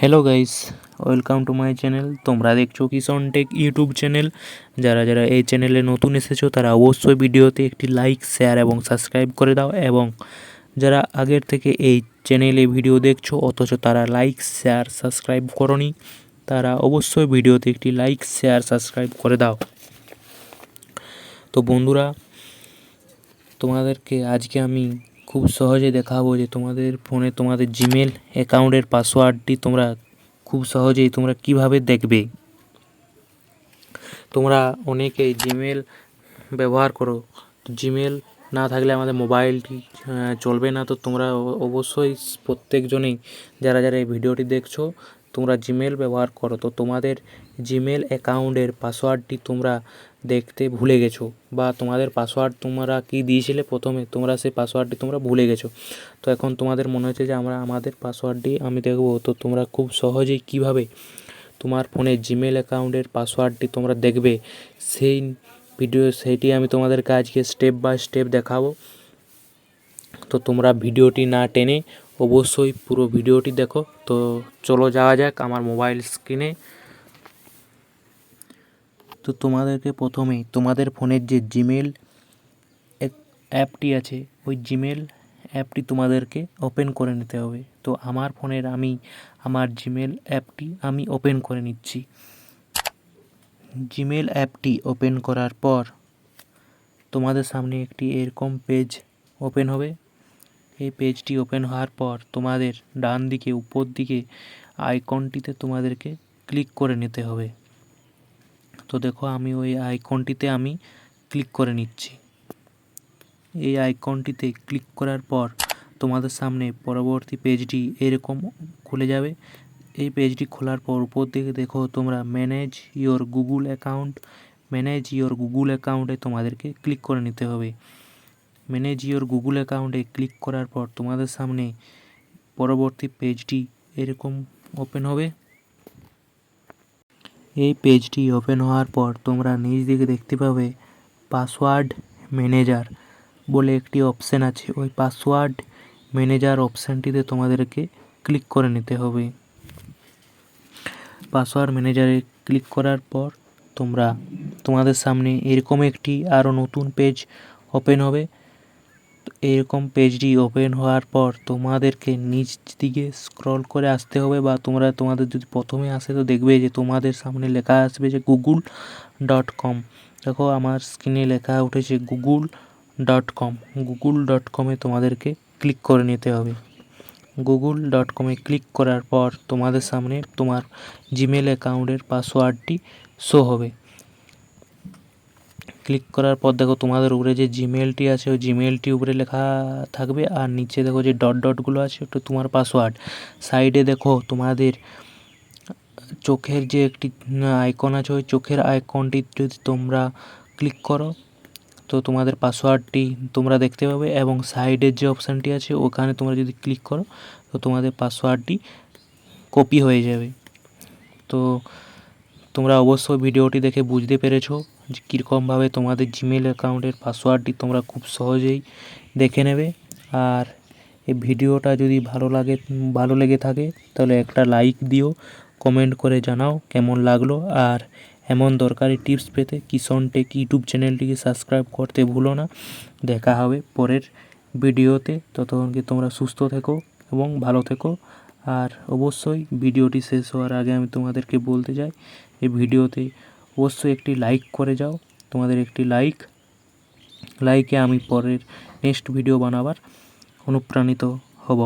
Hello guys welcome to my channel তোমরা দেখছ Kishan tech YouTube channel যারা যারা এই চ্যানেলে নতুন এসেছ, তারা অবশ্যই ভিডিওতে একটি লাইক শেয়ার এবং সাবস্ক্রাইব করে দাও এবং যারা আগের থেকে এই চ্যানেলে ভিডিও দেখছ, অথচ তারা লাইক শেয়ার সাবস্ক্রাইব করনি, তারা অবশ্যই ভিডিওতে একটি লাইক শেয়ার সাবস্ক্রাইব করে দাও। তো বন্ধুরা, তোমাদেরকে আজকে আমি খুব সহজে দেখাবো যে তোমাদের ফোনে তোমাদের জিমেল অ্যাকাউন্টের পাসওয়ার্ডটি তোমরা খুব সহজেই তোমরা কীভাবে দেখবে? তোমরা অনেকেই জিমেল ব্যবহার করো। জিমেল না থাকলে আমাদের মোবাইলটি চলবে না। তো তোমরা অবশ্যই প্রত্যেকজনেই যারা যারা এই ভিডিওটি দেখছ তোমরা জিমেল ব্যবহার করো, তো তোমাদের জিমেল অ্যাকাউন্টের পাসওয়ার্ডটি তোমরা দেখতে ভুলে গেছো বা তোমাদের পাসওয়ার্ড তোমরা কি দিয়েছিলে প্রথমে, তোমরা সেই পাসওয়ার্ডটি তোমরা ভুলে গেছো। তো এখন তোমাদের মনে হচ্ছে যে আমরা, আমাদের পাসওয়ার্ডটি আমি দেখব, তো তোমরা খুব সহজেই কীভাবে তোমার ফোনে জিমেল অ্যাকাউন্টের পাসওয়ার্ডটি তোমরা দেখবে? সেই ভিডিও সেইটি আমি তোমাদেরকে আজকে স্টেপ বাই স্টেপ দেখাবো। তো তোমরা ভিডিওটি না টেনে অবশ্যই পুরো ভিডিওটি দেখো। তো চলো যাওয়া যাক আমার মোবাইল স্ক্রিনে তো তোমাদেরকে প্রথমেই তোমাদের ফোনের যে জিমেল অ্যাপটি আছে, ওই জিমেল অ্যাপটি তোমাদেরকে ওপেন করে নিতে হবে। তো আমার ফোনের আমি, আমার জিমেল অ্যাপটি আমি ওপেন করে নিচ্ছি। জিমেল অ্যাপটি ওপেন করার পর তোমাদের সামনে একটি এরকম পেজ ওপেন হবে। এই পেজটি ওপেন হওয়ার পর তোমাদের ডান দিকে, উপর দিকে আইকনটিতে তোমাদেরকে ক্লিক করে নিতে হবে। তো দেখো, আমি ওই আইকনটিতে আমি ক্লিক করে নিচ্ছি। এই আইকনটিতে ক্লিক করার পর তোমাদের সামনে পরবর্তী পেজটি এরকম খুলে যাবে। এই পেজটি খোলার পর উপর দিকে দেখো, তোমরা manage your Google account manage your Google অ্যাকাউন্টে তোমাদেরকে ক্লিক করে নিতে হবে। ম্যানেজ ইওর গুগল অ্যাকাউন্টে ক্লিক করার পর তোমাদের সামনে পরবর্তী পেজটি এরকম ওপেন হবে। এই পেজটি ওপেন হওয়ার পর তোমরা নিচ দিকে দেখতে পাবে পাসওয়ার্ড ম্যানেজার বলে একটি অপশান আছে। ওই পাসওয়ার্ড ম্যানেজার অপশানটিতে তোমাদেরকে ক্লিক করে নিতে হবে। পাসওয়ার্ড ম্যানেজারে ক্লিক করার পর তোমরা তোমাদের সামনে এরকম একটি আরও নতুন পেজ ওপেন হবে। এরকম পেজটি ওপেন হওয়ার পর তোমাদেরকে নিচ দিকে স্ক্রল করে আসতে হবে বা তোমরা তোমাদের যদি প্রথমে আসে তো দেখবে যে তোমাদের সামনে লেখা আসবে যে গুগল ডট কম দেখো আমার স্ক্রিনে লেখা উঠেছে Google dot com Google dot কমে তোমাদেরকে ক্লিক করে নিতে হবে। গুগল ডট কমে ক্লিক করার পর তোমাদের সামনে তোমার জিমেল অ্যাকাউন্টের পাসওয়ার্ডটি শো হবে। ক্লিক করার পর দেখো তোমাদের উপরে যে জিমেলটি আছে, ওই জিমেলটি উপরে লেখা থাকবে। আর নিচে দেখো যে ডট ডটগুলো আছে ওটা তোমার পাসওয়ার্ড সাইডে দেখো তোমাদের চোখের যে একটি আইকন আছে, ওই চোখের আইকনটি যদি তোমরা ক্লিক করো, তো তোমাদের পাসওয়ার্ডটি তোমরা দেখতে পাবে এবং সাইডের যে অপশানটি আছে, ওখানে তোমরা যদি ক্লিক করো, তো তোমাদের পাসওয়ার্ডটি কপি হয়ে যাবে। তো তোমরা অবশ্যই ভিডিওটি দেখে বুঝতে পেরেছ। কীরকমভাবে তোমাদের জিমেল অ্যাকাউন্টের পাসওয়ার্ডটি তোমরা খুব সহজেই দেখে নেবে। আর এই ভিডিওটা যদি ভালো লাগে, ভালো লেগে থাকে, তাহলে একটা লাইক দিও কমেন্ট করে জানাও কেমন লাগল। আর এমন দরকারি টিপস পেতে কিষণ টেক ইউটিউব চ্যানেলটিকে সাবস্ক্রাইব করতে ভুলো না। দেখা হবে পরের ভিডিওতে। ততক্ষণকে তোমরা সুস্থ থেকো এবং ভালো থেকো। আর অবশ্যই ভিডিওটি শেষ হওয়ার আগে আমি তোমাদেরকে বলতে চাই, এই ভিডিওতে অবশ্যই একটি লাইক করে যাও। তোমাদের একটি লাইক লাইকে আমি পরের নেক্সট ভিডিও বানাবার। অনুপ্রাণিত হব।